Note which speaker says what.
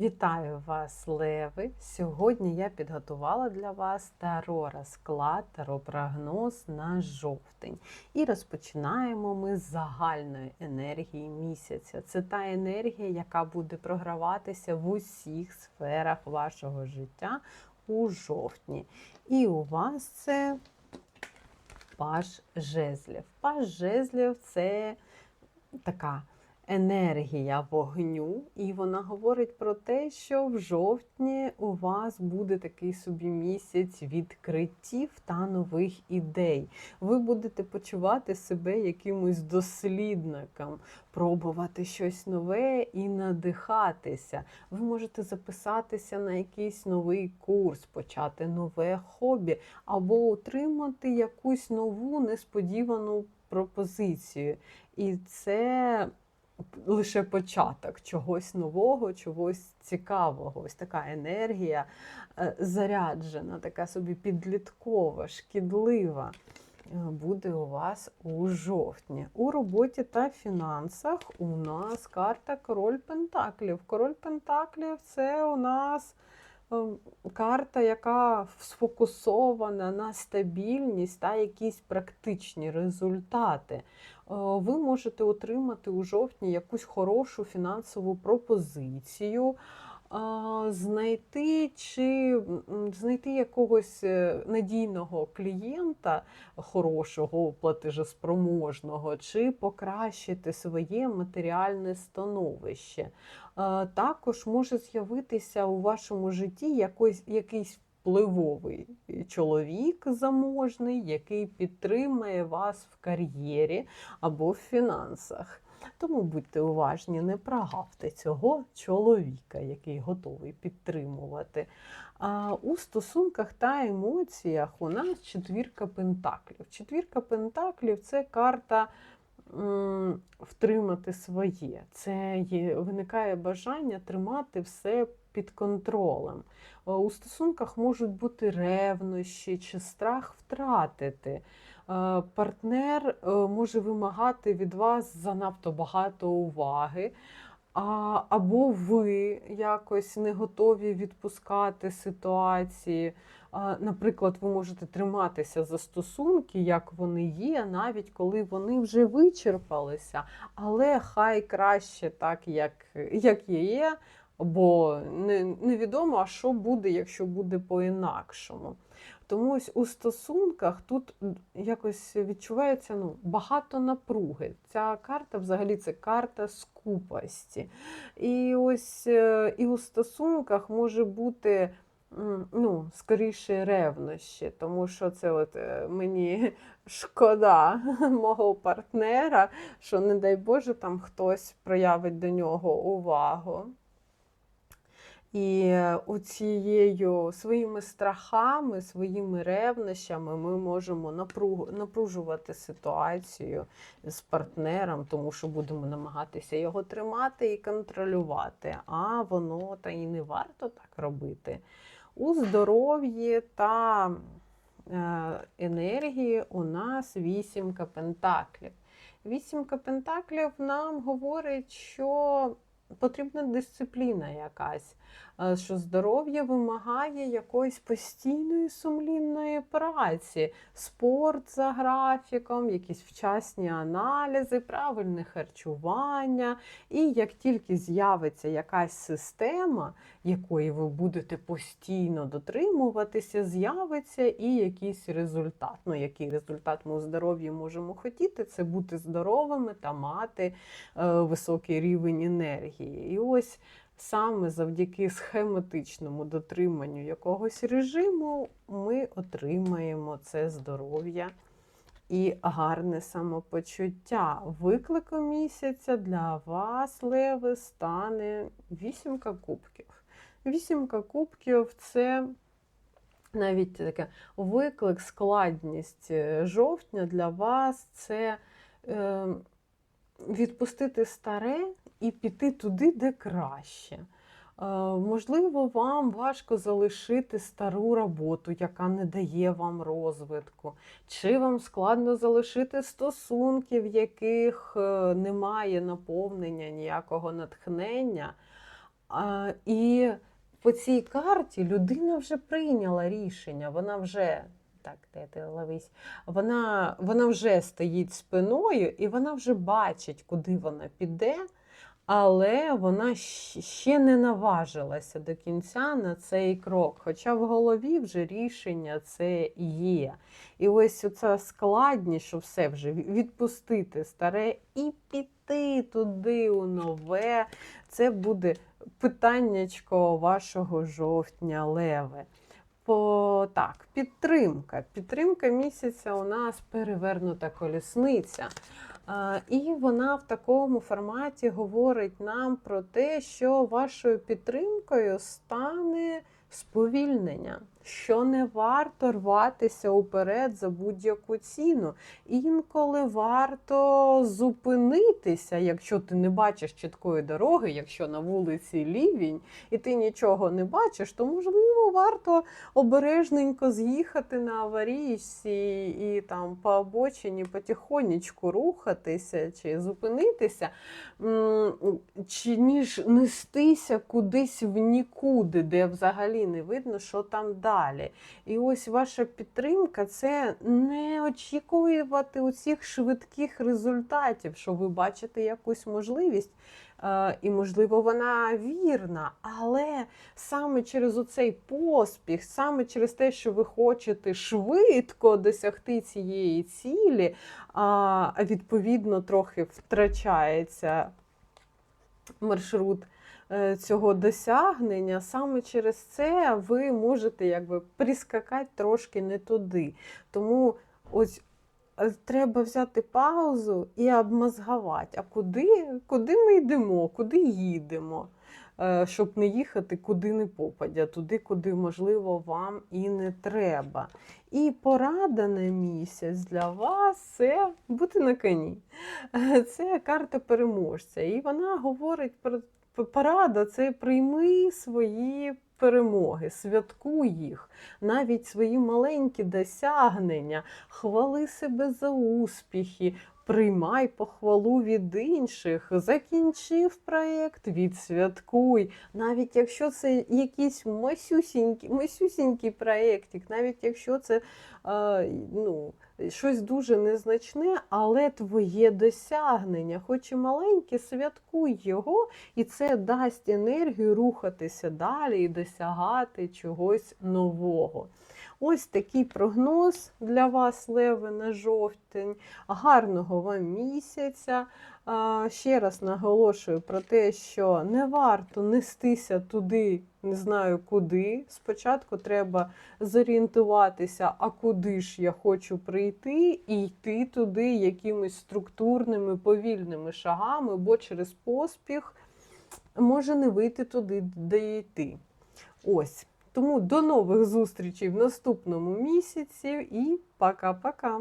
Speaker 1: Вітаю вас, Леви! Сьогодні я підготувала для вас таро розклад, таро прогноз на жовтень. І розпочинаємо ми з загальної енергії місяця. Це та енергія, яка буде програватися в усіх сферах вашого життя у жовтні. І у вас це паж жезлів. Паж жезлів це така енергія вогню, і вона говорить про те, що в жовтні у вас буде такий собі місяць відкриттів та нових ідей. Ви будете почувати себе якимось дослідником, пробувати щось нове і надихатися. Ви можете записатися на якийсь новий курс, почати нове хобі, або отримати якусь нову несподівану пропозицію. І це лише початок чогось нового, чогось цікавого. Ось така енергія е, заряджена, така собі підліткова, шкідлива. е, Буде у вас у жовтні. У роботі та фінансах у нас карта Король Пентаклів. Король Пентаклів це у нас карта, яка сфокусована на стабільність та якісь практичні результати. Е, Ви можете отримати у жовтні якусь хорошу фінансову пропозицію, знайти чи знайти якогось е, надійного клієнта, хорошого, платежеспроможного, чи покращити своє матеріальне становище. Також може з'явитися у вашому житті якось, якийсь впливовий чоловік заможний, який підтримує вас в кар'єрі або в фінансах. Тому будьте уважні, не прогавте цього чоловіка, який готовий підтримувати. А у стосунках та емоціях у нас четвірка пентаклів. Четвірка пентаклів це карта втримати своє. Це є, виникає бажання тримати все під контролем. Е, У стосунках можуть бути ревнощі чи страх втратити. Е, Партнер е, може вимагати від вас занадто багато уваги, а, або ви якось не готові відпускати ситуації. А, Наприклад, ви можете триматися за стосунки, як вони є, навіть коли вони вже вичерпалися, але хай краще так, як, як є, бо не, невідомо, а що буде, якщо буде по-інакшому. Тому ось у стосунках тут якось відчувається ну, багато напруги. Ця карта взагалі це карта скупості. І ось е, і у стосунках може бути ну, скоріше ревнощі, тому що це от е, мені шкода мого партнера, що, не дай Боже, там хтось проявить до нього увагу. І оцією своїми страхами, своїми ревнощами ми можемо напругу, напружувати ситуацію з партнером, тому що будемо намагатися його тримати і контролювати. А воно та і не варто так робити. У здоров'ї та е, енергії у нас вісімка пентаклів. Вісімка пентаклів нам говорить, що потрібна дисципліна якась, е, що здоров'я вимагає якоїсь постійної сумлінної праці, спорт за графіком, якісь вчасні аналізи, правильне харчування. І як тільки з'явиться якась система, якої ви будете постійно дотримуватися, з'явиться і якийсь результат. Ну, який результат ми у здоров'ї можемо хотіти, це бути здоровими та мати е, високий рівень енергії. І ось саме завдяки схематичному дотриманню якогось режиму ми отримаємо це здоров'я і гарне самопочуття. Викликом місяця для вас, Леви, стане вісімка кубків. Вісімка кубків це навіть таке виклик, складність е, жовтня для вас це е, відпустити старе і піти туди, де краще. Е, Можливо, вам важко залишити стару роботу, яка не дає вам розвитку, чи вам складно залишити стосунки, в яких е, немає наповнення ніякого натхнення. І по цій карті людина вже прийняла рішення, вона вже. Так, де ти ловись? Вона, вона вже стоїть спиною і вона вже бачить, куди вона піде, але вона ще не наважилася до кінця на цей крок. Хоча в голові вже рішення це є. І ось оця складність, що все вже відпустити старе і піти туди у нове. Це буде питаннячко вашого жовтня леве. По, так, підтримка. Підтримка місяця у нас перевернута колісниця. І вона в такому форматі говорить нам про те, що вашою підтримкою стане сповільнення, що не варто рватися уперед за будь-яку ціну. Інколи варто зупинитися, якщо ти не бачиш чіткої дороги, якщо на вулиці лівінь і ти нічого не бачиш, то можливо варто обережненько з'їхати на аварійці і там по обочині потихонечку рухатися чи зупинитися, чи ніж нестися кудись в нікуди, де взагалі не видно, що там далі. І ось ваша підтримка це не очікувати усіх швидких результатів, що ви бачите якусь можливість. е, І, можливо, вона вірна, але саме через оцей поспіх, саме через те, що ви хочете швидко досягти цієї цілі, відповідно трохи втрачається маршрут цього досягнення. Саме через це ви можете якби прискакати трошки не туди. Тому ось е, треба взяти паузу і обмозгувати, а куди, куди ми йдемо, куди їдемо. Е, Щоб не їхати куди не попадя, туди, куди, можливо, вам і не треба. І порада на місяць для вас це бути на коні. Е, Це карта переможця. І вона говорить про порада це прийми свої перемоги, святкуй їх, навіть свої маленькі досягнення, хвали себе за успіхи. Приймай похвалу від інших, закінчив проєкт, відсвяткуй. Навіть якщо це якийсь масюсінький, масюсінький проєктик, навіть якщо це е, ну, щось дуже незначне, але твоє досягнення, хоч і маленьке, святкуй його, і це дасть енергію рухатися далі і досягати чогось нового. Ось такий прогноз для вас, Леви, на жовтень. Гарного вам місяця. Ще раз наголошую про те, що не варто нестися туди, не знаю куди. Спочатку треба зорієнтуватися, а куди ж я хочу прийти, і йти туди якимись структурними, повільними шагами, бо через поспіх може не вийти туди, де йти. Ось. Тому до нових зустрічей в наступному місяці і пока-пока!